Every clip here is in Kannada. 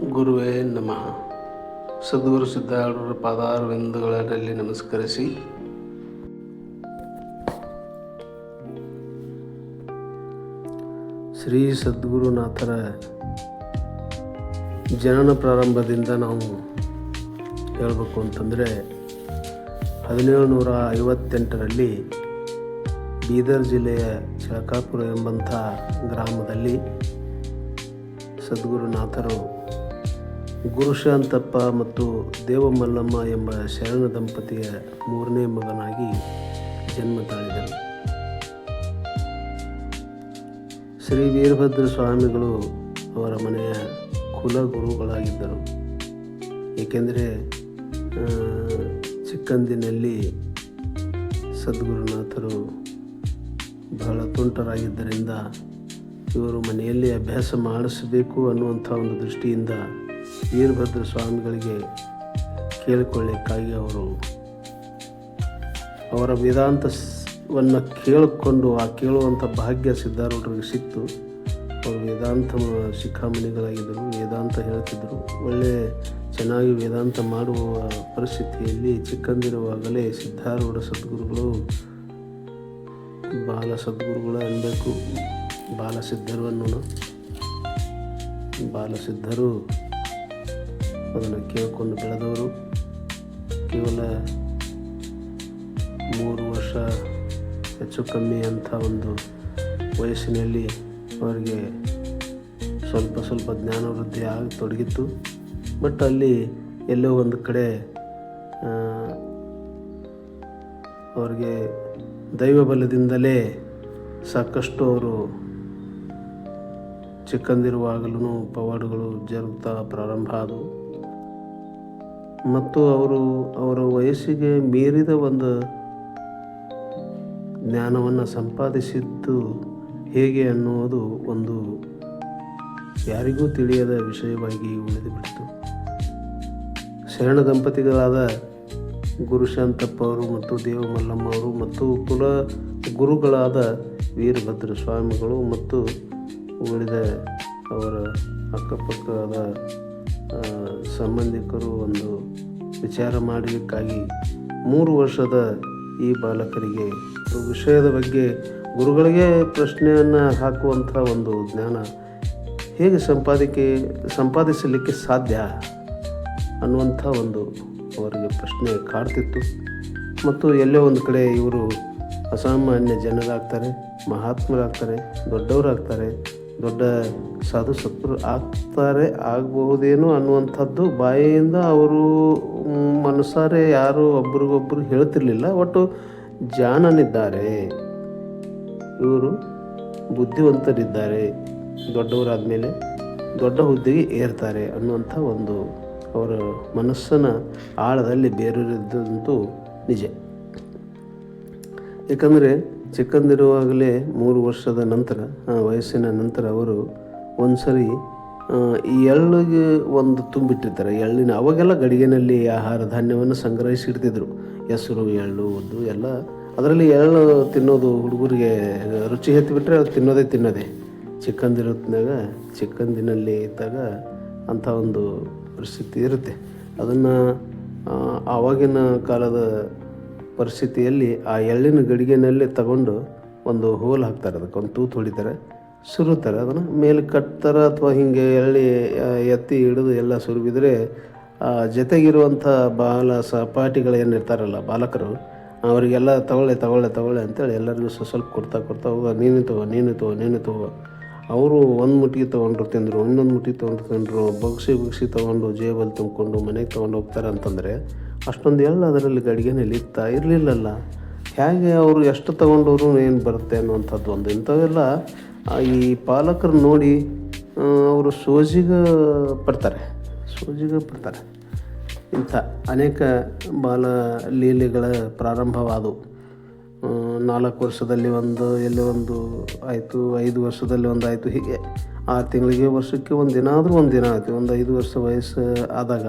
ಗುರುವೇ ನಮಃ. ಸದ್ಗುರು ಸಿದ್ಧಾರೂಢರ ಪಾದಾರವಿಂದಗಳಲ್ಲಿ ನಮಸ್ಕರಿಸಿ. ಶ್ರೀ ಸದ್ಗುರುನಾಥರ ಜನನ ಪ್ರಾರಂಭದಿಂದ ನಾವು ಹೇಳಬೇಕು ಅಂತಂದರೆ ಹದಿನೇಳು ನೂರ ಐವತ್ತೆಂಟರಲ್ಲಿ ಬೀದರ್ ಜಿಲ್ಲೆಯ ಚಳಕಾಪುರ ಎಂಬಂಥ ಗ್ರಾಮದಲ್ಲಿ ಸದ್ಗುರುನಾಥರು ಗುರುಶಾಂತಪ್ಪ ಮತ್ತು ದೇವಮಲ್ಲಮ್ಮ ಎಂಬ ಶರಣ ದಂಪತಿಯ ಮೂರನೇ ಮಗನಾಗಿ ಜನ್ಮ ತಾಳಿದರು. ಶ್ರೀ ವೀರಭದ್ರ ಸ್ವಾಮಿಗಳು ಅವರ ಮನೆಯ ಕುಲಗುರುಗಳಾಗಿದ್ದರು ಏಕೆಂದರೆ ಚಿಕ್ಕಂದಿನಲ್ಲಿ ಸದ್ಗುರುನಾಥರು ಬಹಳ ತುಂಟರಾಗಿದ್ದರಿಂದ ಇವರು ಮನೆಯಲ್ಲಿ ಅಭ್ಯಾಸ ಮಾಡಿಸಬೇಕು ಅನ್ನುವಂಥ ಒಂದು ದೃಷ್ಟಿಯಿಂದ ವೀರಭದ್ರ ಸ್ವಾಮಿಗಳಿಗೆ ಕೇಳಿಕೊಳ್ಳಿಕ್ಕಾಗಿ ಅವರು ಅವರ ವೇದಾಂತವನ್ನು ಕೇಳಿಕೊಂಡು ಆ ಕೇಳುವಂಥ ಭಾಗ್ಯ ಸಿದ್ಧಾರೂಢರಿಗೆ ಸಿಕ್ತು. ಅವರು ವೇದಾಂತ ಶಿಖಾಮಣಿಗಳಾಗಿದ್ದರು, ವೇದಾಂತ ಹೇಳ್ತಿದ್ದರು ಒಳ್ಳೆ ಚೆನ್ನಾಗಿ ವೇದಾಂತ ಮಾಡುವ ಪರಿಸ್ಥಿತಿಯಲ್ಲಿ ಚಿಕ್ಕಂದಿರುವಾಗಲೇ ಸಿದ್ಧಾರೂಢ ಸದ್ಗುರುಗಳು ಬಾಲ ಸದ್ಗುರುಗಳು ಅನ್ನಬೇಕು ಬಾಲಸಿದ್ಧರು ಅನ್ನೋಣ. ಬಾಲಸಿದ್ಧರು ಅದನ್ನು ಕೇಳಿಕೊಂಡು ಬೆಳೆದವರು ಕೇವಲ ಮೂರು ವರ್ಷ ಹೆಚ್ಚು ಕಮ್ಮಿ ಅಂಥ ಒಂದು ವಯಸ್ಸಿನಲ್ಲಿ ಅವರಿಗೆ ಸ್ವಲ್ಪ ಸ್ವಲ್ಪ ಜ್ಞಾನ ವೃದ್ಧಿ ಆಗಿ ತೊಡಗಿತ್ತು. ಬಟ್ ಅಲ್ಲಿ ಎಲ್ಲೋ ಒಂದು ಕಡೆ ಅವರಿಗೆ ದೈವ ಬಲದಿಂದಲೇ ಸಾಕಷ್ಟು ಅವರು ಚಿಕ್ಕಂದಿರುವಾಗಲೂ ಪವಾಡುಗಳು ಜರುಗ್ತಾ ಪ್ರಾರಂಭ ಆದವು. ಮತ್ತು ಅವರು ಅವರ ವಯಸ್ಸಿಗೆ ಮೀರಿದ ಒಂದು ಜ್ಞಾನವನ್ನು ಸಂಪಾದಿಸಿದ್ದು ಹೇಗೆ ಅನ್ನುವುದು ಒಂದು ಯಾರಿಗೂ ತಿಳಿಯದ ವಿಷಯವಾಗಿ ಉಳಿದುಬಿಡ್ತು. ಶರಣ ದಂಪತಿಗಳಾದ ಗುರುಶಾಂತಪ್ಪ ಅವರು ಮತ್ತು ದೇವಮಲ್ಲಮ್ಮ ಅವರು ಮತ್ತು ಕುಲ ಗುರುಗಳಾದ ವೀರಭದ್ರ ಸ್ವಾಮಿಗಳು ಮತ್ತು ಉಳಿದ ಅವರ ಅಕ್ಕಪಕ್ಕದ ಸಂಬಂಧಿಕರು ಒಂದು ವಿಚಾರ ಮಾಡಲಿಕ್ಕಾಗಿ ಮೂರು ವರ್ಷದ ಈ ಬಾಲಕರಿಗೆ ವಿಷಯದ ಬಗ್ಗೆ ಗುರುಗಳಿಗೆ ಪ್ರಶ್ನೆಯನ್ನು ಹಾಕುವಂಥ ಒಂದು ಜ್ಞಾನ ಹೇಗೆ ಸಂಪಾದಿಕೆ, ಸಂಪಾದಿಸಲಿಕ್ಕೆ ಸಾಧ್ಯ ಅನ್ನುವಂಥ ಒಂದು ಅವರಿಗೆ ಪ್ರಶ್ನೆ ಕಾಡ್ತಿತ್ತು. ಮತ್ತು ಎಲ್ಲೋ ಒಂದು ಕಡೆ ಇವರು ಅಸಾಮಾನ್ಯ ಜನರಾಗ್ತಾರೆ, ಮಹಾತ್ಮರಾಗ್ತಾರೆ, ದೊಡ್ಡವರಾಗ್ತಾರೆ. ದೊಡ್ಡ ಸಾಧು ಸತ್ರು ಆಗ್ತಾರೆ, ಆಗಬಹುದೇನೋ ಅನ್ನುವಂಥದ್ದು ಬಾಯಿಯಿಂದ ಅವರು ಮನಸಾರೆ ಯಾರು ಒಬ್ರಿಗೊಬ್ರು ಹೇಳ್ತಿರ್ಲಿಲ್ಲ. ಒಟ್ಟು ಜಾಣನಿದ್ದಾರೆ. ಇವರು ಬುದ್ಧಿವಂತರಿದ್ದಾರೆ. ದೊಡ್ಡವರಾದ ಮೇಲೆ ದೊಡ್ಡ ಹುದ್ದೆಗೆ ಏರ್ತಾರೆ ಅನ್ನುವಂಥ ಒಂದು ಅವರ ಮನಸ್ಸನ್ನು ಆಳದಲ್ಲಿ ಬೇರೂರಿದ್ದಂತೂ ನಿಜ. ಏಕೆಂದರೆ ಚಿಕ್ಕಂದಿರುವಾಗಲೇ ಮೂರು ವರ್ಷದ ನಂತರ ವಯಸ್ಸಿನ ನಂತರ ಅವರು ಒಂದು ಸರಿ ಎಳ್ಳಿಗೆ ಒಂದು ತುಂಬಿಟ್ಟಿರ್ತಾರೆ. ಎಳ್ಳಿನ ಅವಾಗೆಲ್ಲ ಗಡಿಗೆನಲ್ಲಿ ಆಹಾರ ಧಾನ್ಯವನ್ನು ಸಂಗ್ರಹಿಸಿಡ್ತಿದ್ರು. ಹೆಸರು, ಎಳ್ಳು, ಉದ್ದು ಎಲ್ಲ. ಅದರಲ್ಲಿ ಎಳ್ಳು ತಿನ್ನೋದು ಹುಡುಗರಿಗೆ ರುಚಿ ಎತ್ತಿಬಿಟ್ರೆ ಅದು ತಿನ್ನೋದೇ ತಿನ್ನೋದೇ. ಚಿಕ್ಕಂದಿರುತ್ತಾಗ ಚಿಕ್ಕಂದಿನಲ್ಲಿ ಇದ್ದಾಗ ಅಂಥ ಒಂದು ಪರಿಸ್ಥಿತಿ ಇರುತ್ತೆ. ಅದನ್ನು ಆವಾಗಿನ ಕಾಲದ ಪರಿಸ್ಥಿತಿಯಲ್ಲಿ ಆ ಎಳ್ಳಿನ ಗಡಿಗೆನಲ್ಲೇ ತಗೊಂಡು ಒಂದು ಹೋಲ್ ಹಾಕ್ತಾರೆ. ಅದಕ್ಕೆ ಒಂದು ತೂತು ಹೊಡಿತಾರೆ. ಸುರುತ್ತಾರೆ. ಅದನ್ನು ಮೇಲೆ ಕಟ್ತಾರೆ ಅಥವಾ ಹಿಂಗೆ ಎಳ್ಳಿ ಎತ್ತಿ ಹಿಡಿದು ಎಲ್ಲ ಸುರುಬಿದರೆ, ಆ, ಜೊತೆಗಿರುವಂಥ ಬಾಲ ಸಹಪಾಠಿಗಳು ಏನಿರ್ತಾರಲ್ಲ ಬಾಲಕರು, ಅವರಿಗೆಲ್ಲ ತಗೊಳ್ಳೆ ತಗೊಳ್ಳೆ ತಗೊಳ್ಳೆ ಅಂತೇಳಿ ಎಲ್ಲರಿಗೂ ಸ್ವಲ್ಪ ಸ್ವಲ್ಪ ಕೊಡ್ತಾ ಕೊಡ್ತಾ ಹೋಗ, ನೀನು ತಗೋ ನೀನು ತಗೋ ನೀನು ತಗೋ. ಅವರು ಒಂದು ಮುಟ್ಟಿಗೆ ತೊಗೊಂಡ್ರು ತಿಂದರು, ಇನ್ನೊಂದು ಮುಟ್ಟಿಗೆ ತೊಗೊಂಡು ತಿಂದರು, ಬಗ್ಸಿ ಬಗ್ಸಿ ತೊಗೊಂಡು ಜೇಬಲ್ಲಿ ತುಂಬಿಕೊಂಡು ಮನೆಗೆ ತೊಗೊಂಡು ಹೋಗ್ತಾರೆ ಅಂತಂದರೆ ಅಷ್ಟೊಂದು ಎಲ್ಲ ಅದರಲ್ಲಿ ಗಡಿಗೆನಲ್ಲಿ ಇತ್ತಾ ಇರಲಿಲ್ಲಲ್ಲ. ಹೇಗೆ ಅವರು ಎಷ್ಟು ತಗೊಂಡವರು ಏನು ಬರುತ್ತೆ ಅನ್ನುವಂಥದ್ದು ಒಂದು ಇಂಥವೆಲ್ಲ ಈ ಪಾಲಕರು ನೋಡಿ ಅವರು ಸೋಜಿಗ ಪಡ್ತಾರೆ. ಸೋಜಿಗ ಪಡ್ತಾರೆ. ಇಂಥ ಅನೇಕ ಬಾಲ ಲೀಲೆಗಳ ಪ್ರಾರಂಭವಾದವು. ನಾಲ್ಕು ವರ್ಷದಲ್ಲಿ ಒಂದು, ಎಲ್ಲಿ ಒಂದು ಆಯಿತು, ಐದು ವರ್ಷದಲ್ಲಿ ಒಂದು ಆಯಿತು, ಹೀಗೆ. ಆರು ತಿಂಗಳಿಗೆ ವರ್ಷಕ್ಕೆ ಒಂದು ದಿನ ಆದರೂ ಒಂದು ದಿನ ಆಯಿತು. ಒಂದು ಐದು ವರ್ಷ ವಯಸ್ಸು ಆದಾಗ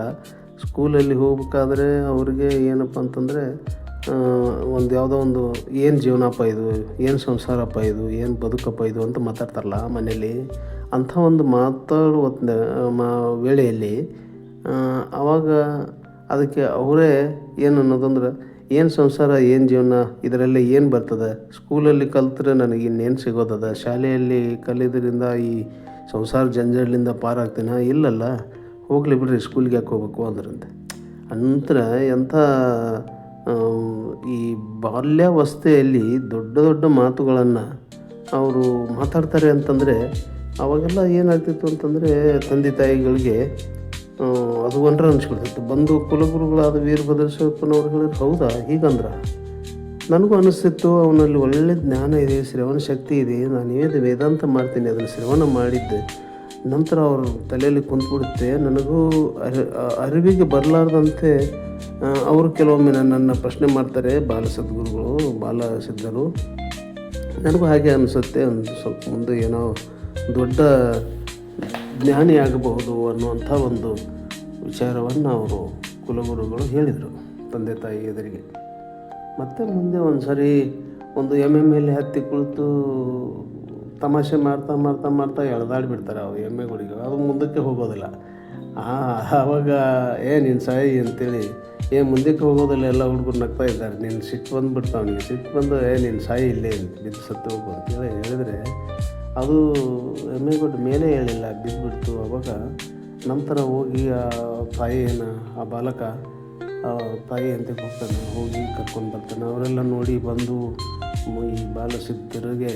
ಸ್ಕೂಲಲ್ಲಿ ಹೋಗ್ಬೇಕಾದ್ರೆ ಅವ್ರಿಗೆ ಏನಪ್ಪ ಅಂತಂದರೆ ಒಂದು ಯಾವುದೋ ಒಂದು ಏನು ಜೀವನಪ್ಪ ಇದು, ಏನು ಸಂಸಾರಪ್ಪ ಇದು, ಏನು ಬದುಕಪ್ಪ ಇದು ಅಂತ ಮಾತಾಡ್ತಾರಲ್ಲ ಮನೇಲಿ. ಅಂಥ ಒಂದು ಮಾತಾಡುವ ಮಾ, ವೇಳೆಯಲ್ಲಿ ಆವಾಗ ಅದಕ್ಕೆ ಅವರೇ ಏನು ಅನ್ನೋದಂದ್ರೆ, ಏನು ಸಂಸಾರ, ಏನು ಜೀವನ, ಇದರಲ್ಲಿ ಏನು ಬರ್ತದೆ? ಸ್ಕೂಲಲ್ಲಿ ಕಲ್ತ್ರೆ ನನಗೆ ಇನ್ನೇನು ಸಿಗೋದದ? ಶಾಲೆಯಲ್ಲಿ ಕಲಿಯೋದ್ರಿಂದ ಈ ಸಂಸಾರ ಜಂಜಾಡ್ಲಿಂದ ಪಾರಾಗ್ತೀನ? ಇಲ್ಲಲ್ಲ. ಹೋಗ್ಲಿ ಬಿಡ್ರಿ ಸ್ಕೂಲ್ಗೆ ಯಾಕೆ ಹೋಗ್ಬೇಕು ಅಂದ್ರಂತೆ. ನಂತರ ಎಂಥ ಈ ಬಾಲ್ಯಾವಸ್ಥೆಯಲ್ಲಿ ದೊಡ್ಡ ದೊಡ್ಡ ಮಾತುಗಳನ್ನು ಅವರು ಮಾತಾಡ್ತಾರೆ ಅಂತಂದರೆ, ಅವಾಗೆಲ್ಲ ಏನಾಗ್ತಿತ್ತು ಅಂತಂದರೆ ತಂದೆ ತಾಯಿಗಳಿಗೆ ಅದು ಒಂಡ್ರ ಅನಿಸ್ಬಿಡ್ತಿತ್ತು. ಬಂದು ಕುಲಗುರುಗಳಾದ ವೀರಭದ್ರ ಹೇಳಿದ್ರು, ಹೌದಾ, ಹೀಗಂದ್ರ? ನನಗೂ ಅನಿಸ್ತಿತ್ತು, ಅವನಲ್ಲಿ ಒಳ್ಳೆ ಜ್ಞಾನ ಇದೆ, ಶ್ರವಣ ಶಕ್ತಿ ಇದೆ, ನಾನು ಏನು ವೇದಾಂತ ಮಾಡ್ತೀನಿ, ಅದನ್ನು ಶ್ರವಣ ಮಾಡಿದ್ದೆ. ನಂತರ ಅವ್ರ ತಲೆಯಲ್ಲಿ ಕುಂತ್ಬಿಡುತ್ತೆ. ನನಗೂ ಅರಿ ಅರಿವಿಗೆ ಬರಲಾರ್ದಂತೆ ಅವರು ಕೆಲವೊಮ್ಮೆ ನನ್ನನ್ನು ಪ್ರಶ್ನೆ ಮಾಡ್ತಾರೆ ಬಾಲ ಸದ್ಗುರುಗಳು, ಬಾಲ ನನಗೂ ಹಾಗೆ ಅನಿಸುತ್ತೆ, ಒಂದು ಸ್ವಲ್ಪ ಮುಂದೆ ಏನೋ ದೊಡ್ಡ ಜ್ಞಾನಿ ಆಗಬಹುದು ಅನ್ನುವಂಥ ಒಂದು ವಿಚಾರವನ್ನು ಅವರು ಕುಲಗುರುಗಳು ಹೇಳಿದರು ತಂದೆ, ತಾಯಿ ಎದುರಿಗೆ. ಮತ್ತು ಮುಂದೆ ಒಂದು ಸರಿ ಒಂದು ಎಂ ಎಂ ಎಲ್ ಹತ್ತಿ ಕುಳಿತು ತಮಾಷೆ ಮಾಡ್ತಾ ಮಾಡ್ತಾ ಮಾಡ್ತಾ ಎಳ್ದಾಡ್ಬಿಡ್ತಾರೆ ಅವು ಎಮ್ಮೆಗಳಿಗೆ ಅದು ಮುಂದಕ್ಕೆ ಹೋಗೋದಿಲ್ಲ. ಆವಾಗ ಏ ನಿನ್ನ ಸಾಯಿ ಅಂತೇಳಿ, ಏ, ಮುಂದಕ್ಕೆ ಹೋಗೋದಿಲ್ಲ ಎಲ್ಲ ಹುಡುಗರು ನಗ್ತಾ ಇದ್ದಾರೆ. ನೀನು ಸಿಟ್ಟು ಬಂದುಬಿಡ್ತಾವೆ ಅವನಿಗೆ ಸಿಟ್ಟು ಬಂದು, ಏ ನಿನ್ನ ಸಾಯಿ ಇಲ್ಲೇ ಬಿದ್ದು ಸತ್ತು ಹೋಗು ಅಂತೇಳಿ ಹೇಳಿದರೆ, ಅದು ಎಮ್ಮೆಗಳು ಮೇಲೆ ಹೇಳಿಲ್ಲ ಬಿದ್ದುಬಿಡ್ತು ಅವಾಗ ನಂತರ ಹೋಗಿ ಆ ತಾಯಿಯನ್ನು, ಆ ಬಾಲಕ ತಾಯಿ ಅಂತ ಹೋಗ್ತಾನೆ. ಹೋಗಿ ಕರ್ಕೊಂಡು ಬರ್ತಾನೆ. ಅವರೆಲ್ಲ ನೋಡಿ ಬಂದು, ಈ ಬಾಲ ಬಾಲಸಿದ್ಧರಿಗೆ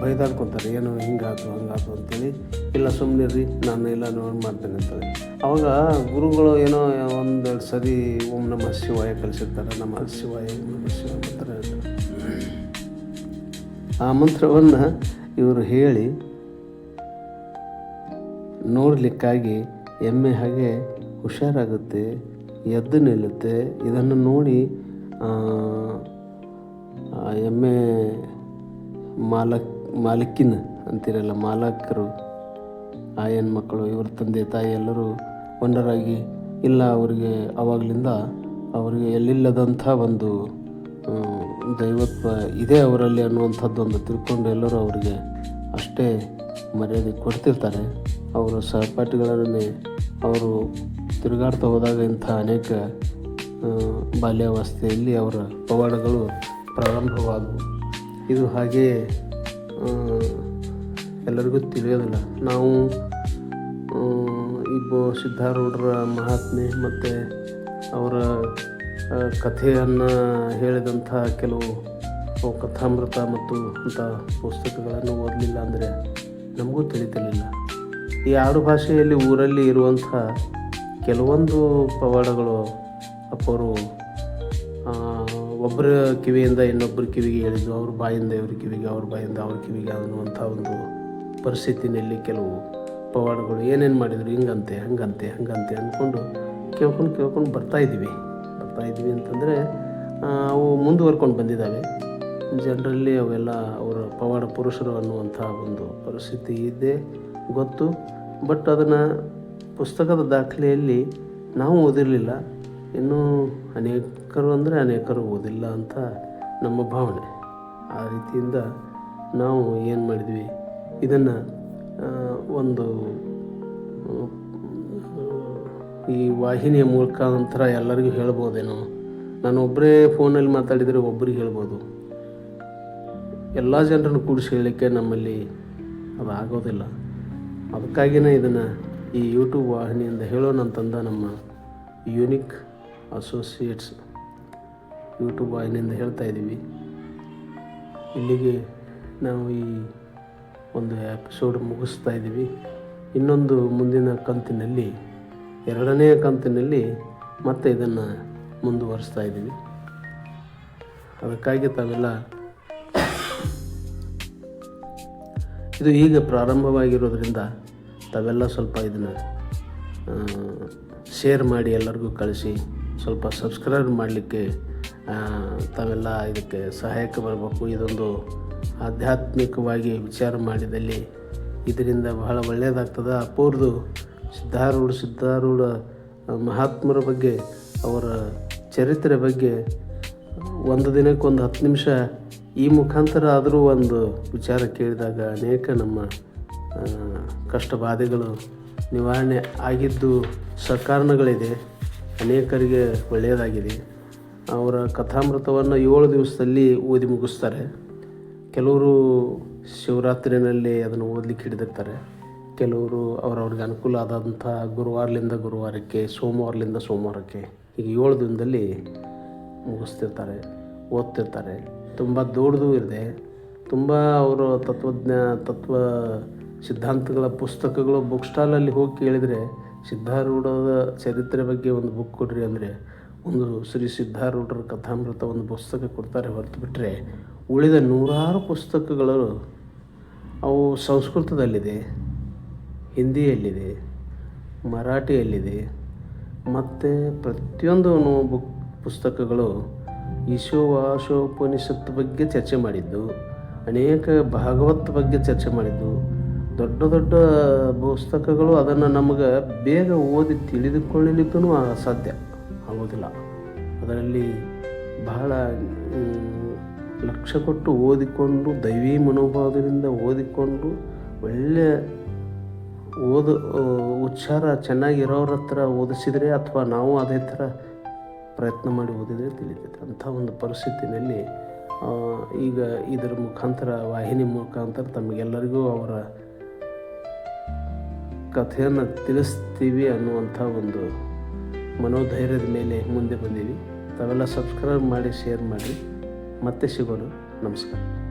ಬೈದಾಡ್ಕೊತಾರೆ, ಏನು ಹಿಂಗಾತು ಹಂಗಾತು ಅಂತೇಳಿ. ಇಲ್ಲ ಸುಮ್ಮನೆ ರೀ ನಾನು ಎಲ್ಲ ನೋಡಿ ಮಾಡ್ತೇನೆ ಅಂತಾರೆ ಅವಾಗ ಗುರುಗಳು ಏನೋ ಒಂದೆರಡು ಸರಿ, ಓಂ ನಮ್ಮ ಶಿವಾಯ ಕಲಿಸಿರ್ತಾರೆ ನಮ್ಮ ಶಿವಾಯ ನಮ್ಮ ಶಿವ ಮಂತ್ರ ಆ ಮಂತ್ರವನ್ನು ಇವರು ಹೇಳಿ ನೋಡಲಿಕ್ಕಾಗಿ ಎಮ್ಮೆ ಹಾಗೆ ಹುಷಾರಾಗುತ್ತೆ, ಎದ್ದು ನಿಲ್ಲುತ್ತೆ. ಇದನ್ನು ನೋಡಿ ಎಮ್ಮೆ ಮಾಲಕ್ ಮಾಲಕ್ಕಿನ ಅಂತಿರಲ್ಲ, ಮಾಲಕರು ಆ ಮಕ್ಕಳು, ಇವ್ರ ತಂದೆ, ತಾಯಿ ಎಲ್ಲರೂ ಒಂಡರಾಗಿ, ಇಲ್ಲ ಅವರಿಗೆ ಆವಾಗಲಿಂದ ಅವರಿಗೆ ಎಲ್ಲಿಲ್ಲದಂಥ ಒಂದು ದೈವತ್ವ ಇದೆ ಅವರಲ್ಲಿ ಅನ್ನುವಂಥದ್ದೊಂದು ತಿಳ್ಕೊಂಡು ಎಲ್ಲರೂ ಅವರಿಗೆ ಅಷ್ಟೇ ಮರ್ಯಾದೆ ಕೊಡ್ತಿರ್ತಾರೆ. ಅವರ ಸಹಪಾಠಿಗಳನ್ನೇ ಅವರು ತಿರುಗಾಡ್ತಾ ಹೋದಾಗ ಇಂಥ ಅನೇಕ ಬಾಲ್ಯಾವಸ್ಥೆಯಲ್ಲಿ ಅವರ ಪವಾಡಗಳು ಪ್ರಾರಂಭವಾದವು. ಇದು ಹಾಗೆ ಎಲ್ಲರಿಗೂ ತಿಳಿಯೋದಿಲ್ಲ. ನಾವು ಇಬ್ಬ ಸಿದ್ಧಾರೂಢರ ಮಹಾತ್ಮೆ ಮತ್ತು ಅವರ ಕಥೆಯನ್ನು ಹೇಳಿದಂಥ ಕೆಲವು ಕಥಾಮೃತ ಮತ್ತು ಅಂಥ ಪುಸ್ತಕಗಳನ್ನು ಓದಲಿಲ್ಲ ಅಂದರೆ ನಮಗೂ ತಿಳಿತಿರಲಿಲ್ಲ. ಈ ಆಡು ಭಾಷೆಯಲ್ಲಿ ಊರಲ್ಲಿ ಇರುವಂಥ ಕೆಲವೊಂದು ಪವಾಡಗಳು ಅಪ್ಪವರು ಒಬ್ಬರ ಕಿವಿಯಿಂದ ಇನ್ನೊಬ್ಬರ ಕಿವಿಗೆ ಹೇಳಿದ್ದು, ಅವ್ರ ಬಾಯಿಂದ ಇವ್ರ ಕಿವಿಗೆ, ಅವ್ರ ಬಾಯಿಂದ ಅವ್ರ ಕಿವಿಗೆ ಅನ್ನುವಂಥ ಒಂದು ಪರಿಸ್ಥಿತಿನಲ್ಲಿ ಕೆಲವು ಪವಾಡಗಳು ಏನೇನು ಮಾಡಿದರು, ಹಿಂಗಂತೆ, ಹಂಗಂತೆ ಹಂಗಂತೆ ಅಂದ್ಕೊಂಡು ಕೇಳ್ಕೊಂಡು ಕೇಳ್ಕೊಂಡು ಬರ್ತಾಯಿದ್ದೀವಿ ಬರ್ತಾಯಿದ್ದೀವಿ ಅಂತಂದರೆ ಅವು ಮುಂದುವರ್ಕೊಂಡು ಬಂದಿದ್ದಾವೆ. ಜನರಲ್ಲಿ ಅವೆಲ್ಲ ಅವರ ಪವಾಡ ಪುರುಷರು ಅನ್ನುವಂಥ ಒಂದು ಪರಿಸ್ಥಿತಿ ಇದೆ, ಗೊತ್ತು. ಬಟ್ ಅದನ್ನು ಪುಸ್ತಕದ ದಾಖಲೆಯಲ್ಲಿ ನಾವು ಓದಿರಲಿಲ್ಲ. ಇನ್ನೂ ಅನೇಕರು ಅಂದರೆ ಅನೇಕರು ಓದಿಲ್ಲ ಅಂತ ನಮ್ಮ ಭಾವನೆ. ಆ ರೀತಿಯಿಂದ ನಾವು ಏನು ಮಾಡಿದ್ವಿ? ಇದನ್ನು ಒಂದು, ಈ ವಾಹಿನಿಯ ಮುಖಾಂತರ ಎಲ್ಲರಿಗೂ ಹೇಳ್ಬೋದೇನೋ. ನಾನು ಒಬ್ಬರೇ ಫೋನಲ್ಲಿ ಮಾತಾಡಿದರೆ ಒಬ್ಬರಿಗೆ ಹೇಳ್ಬೋದು. ಎಲ್ಲ ಜನರನ್ನು ಕೂಡಿಸಿ ಹೇಳಲಿಕ್ಕೆ ನಮ್ಮಲ್ಲಿ ಅದು ಆಗೋದಿಲ್ಲ. ಅದಕ್ಕಾಗಿಯೇ ಇದನ್ನು ಈ ಯೂಟ್ಯೂಬ್ ವಾಹಿನಿಯಿಂದ ಹೇಳೋಣ ಅಂತಂದ ನಮ್ಮ ಯೂನಿಕ್ ಅಸೋಸಿಯೇಟ್ಸ್ ಯೂಟ್ಯೂಬ್ ಬಾಯ್ನಿಂದ ಹೇಳ್ತಾ ಇದ್ದೀವಿ. ಇಲ್ಲಿಗೆ ನಾವು ಈ ಒಂದು ಎಪಿಸೋಡ್ ಮುಗಿಸ್ತಾ ಇದ್ದೀವಿ. ಇನ್ನೊಂದು ಮುಂದಿನ ಕಂತಿನಲ್ಲಿ, ಎರಡನೇ ಕಂತಿನಲ್ಲಿ ಮತ್ತೆ ಇದನ್ನು ಮುಂದುವರಿಸ್ತಾ ಇದ್ದೀವಿ. ಅದಕ್ಕಾಗಿ ತಾವೆಲ್ಲ ಇದು ಈಗ ಪ್ರಾರಂಭವಾಗಿರೋದ್ರಿಂದ ತಾವೆಲ್ಲ ಸ್ವಲ್ಪ ಇದನ್ನು ಶೇರ್ ಮಾಡಿ ಎಲ್ಲರಿಗೂ ಕಳಿಸಿ. ಸ್ವಲ್ಪ ಸಬ್ಸ್ಕ್ರೈಬ್ ಮಾಡಲಿಕ್ಕೆ ತಾವೆಲ್ಲ ಇದಕ್ಕೆ ಸಹಾಯಕ ಬರಬೇಕು. ಇದೊಂದು ಆಧ್ಯಾತ್ಮಿಕವಾಗಿ ವಿಚಾರ ಮಾಡಿದಲ್ಲಿ ಇದರಿಂದ ಬಹಳ ಒಳ್ಳೆಯದಾಗ್ತದೆ ಅಪೂರ್ದು ಸಿದ್ಧಾರೂಢ ಸಿದ್ಧಾರೂಢ ಮಹಾತ್ಮರ ಬಗ್ಗೆ, ಅವರ ಚರಿತ್ರೆ ಬಗ್ಗೆ ಒಂದು ದಿನಕ್ಕೆ ಒಂದು ಹತ್ತು ನಿಮಿಷ ಈ ಮುಖಾಂತರ ಆದರೂ ಒಂದು ವಿಚಾರ ಕೇಳಿದಾಗ ಅನೇಕ ನಮ್ಮ ಕಷ್ಟ ಬಾಧೆಗಳು ನಿವಾರಣೆ ಆಗಿದ್ದು ಸಕಾರಣಗಳಿದೆ. ಅನೇಕರಿಗೆ ಒಳ್ಳೆಯದಾಗಿದೆ. ಅವರ ಕಥಾಮೃತವನ್ನು ಏಳು ದಿವಸದಲ್ಲಿ ಓದಿ ಮುಗಿಸ್ತಾರೆ. ಕೆಲವರು ಶಿವರಾತ್ರಿನಲ್ಲಿ ಅದನ್ನು ಓದಲಿಕ್ಕೆ ಹಿಡಿದಿರ್ತಾರೆ. ಕೆಲವರು ಅವರವ್ರಿಗೆ ಅನುಕೂಲ ಆದಂಥ ಗುರುವಾರಲಿಂದ ಗುರುವಾರಕ್ಕೆ, ಸೋಮವಾರಲಿಂದ ಸೋಮವಾರಕ್ಕೆ ಈಗ ಏಳು ದಿನದಲ್ಲಿ ಮುಗಿಸ್ತಿರ್ತಾರೆ, ಓದ್ತಿರ್ತಾರೆ. ತುಂಬ ದೊಡ್ಡದು ಇದೆ ತುಂಬ ಅವರು ತತ್ವಜ್ಞ, ತತ್ವ ಸಿದ್ಧಾಂತಗಳ ಪುಸ್ತಕಗಳು ಬುಕ್ ಸ್ಟಾಲಲ್ಲಿ ಹೋಗಿ ಕೇಳಿದರೆ ಸಿದ್ಧಾರೂಢದ ಚರಿತ್ರೆ ಬಗ್ಗೆ ಒಂದು ಬುಕ್ ಕೊಡ್ರಿ ಅಂದರೆ ಒಂದು ಶ್ರೀ ಸಿದ್ಧಾರೂಢರ ಕಥಾಮೃತ ಒಂದು ಪುಸ್ತಕ ಕೊಡ್ತಾರೆ ಹೊರತು ಬಿಟ್ಟರೆ ಉಳಿದ ನೂರಾರು ಪುಸ್ತಕಗಳು ಅವು ಸಂಸ್ಕೃತದಲ್ಲಿದೆ, ಹಿಂದಿಯಲ್ಲಿದೆ, ಮರಾಠಿಯಲ್ಲಿದೆ. ಮತ್ತು ಪ್ರತಿಯೊಂದು ಬುಕ್ ಪುಸ್ತಕಗಳು ಈಶೋವಾಶೋಪನಿಷತ್ತು ಬಗ್ಗೆ ಚರ್ಚೆ ಮಾಡಿದ್ದು, ಅನೇಕ ಭಾಗವತ್ ಬಗ್ಗೆ ಚರ್ಚೆ ಮಾಡಿದ್ದು ದೊಡ್ಡ ದೊಡ್ಡ ಪುಸ್ತಕಗಳು ಅದನ್ನು ನಮಗೆ ಬೇಗ ಓದಿ ತಿಳಿದುಕೊಳ್ಳಲಿಕ್ಕೂ ಅಸಾಧ್ಯ. ಆಗೋದಿಲ್ಲ. ಅದರಲ್ಲಿ ಬಹಳ ಲಕ್ಷ ಲಕ್ಷ್ಯ ಕೊಟ್ಟು ಓದಿಕೊಂಡು, ದೈವೀ ಮನೋಭಾವದಿಂದ ಓದಿಕೊಂಡು ಒಳ್ಳೆಯ ಓದು ಉಚ್ಚಾರ ಚೆನ್ನಾಗಿರೋರ ಹತ್ರ ಓದಿಸಿದರೆ ಅಥವಾ ನಾವು ಅದೇ ಥರ ಪ್ರಯತ್ನ ಮಾಡಿ ಓದಿದರೆ ತಿಳಿತೈತೆ. ಅಂಥ ಒಂದು ಪರಿಸ್ಥಿತಿನಲ್ಲಿ ಈಗ ಇದರ ಮುಖಾಂತರ, ವಾಹಿನಿ ಮುಖಾಂತರ ತಮಗೆಲ್ಲರಿಗೂ ಅವರ ಕಥೆಯನ್ನು ತಿಳಿಸ್ತೀವಿ ಅನ್ನುವಂಥ ಒಂದು ಮನೋಧೈರ್ಯದ ಮೇಲೆ ಮುಂದೆ ಬಂದೀವಿ. ತಾವೆಲ್ಲ ಸಬ್ಸ್ಕ್ರೈಬ್ ಮಾಡಿ ಶೇರ್ ಮಾಡಿ. ಮತ್ತೆ ಸಿಗೋಣ. ನಮಸ್ಕಾರ.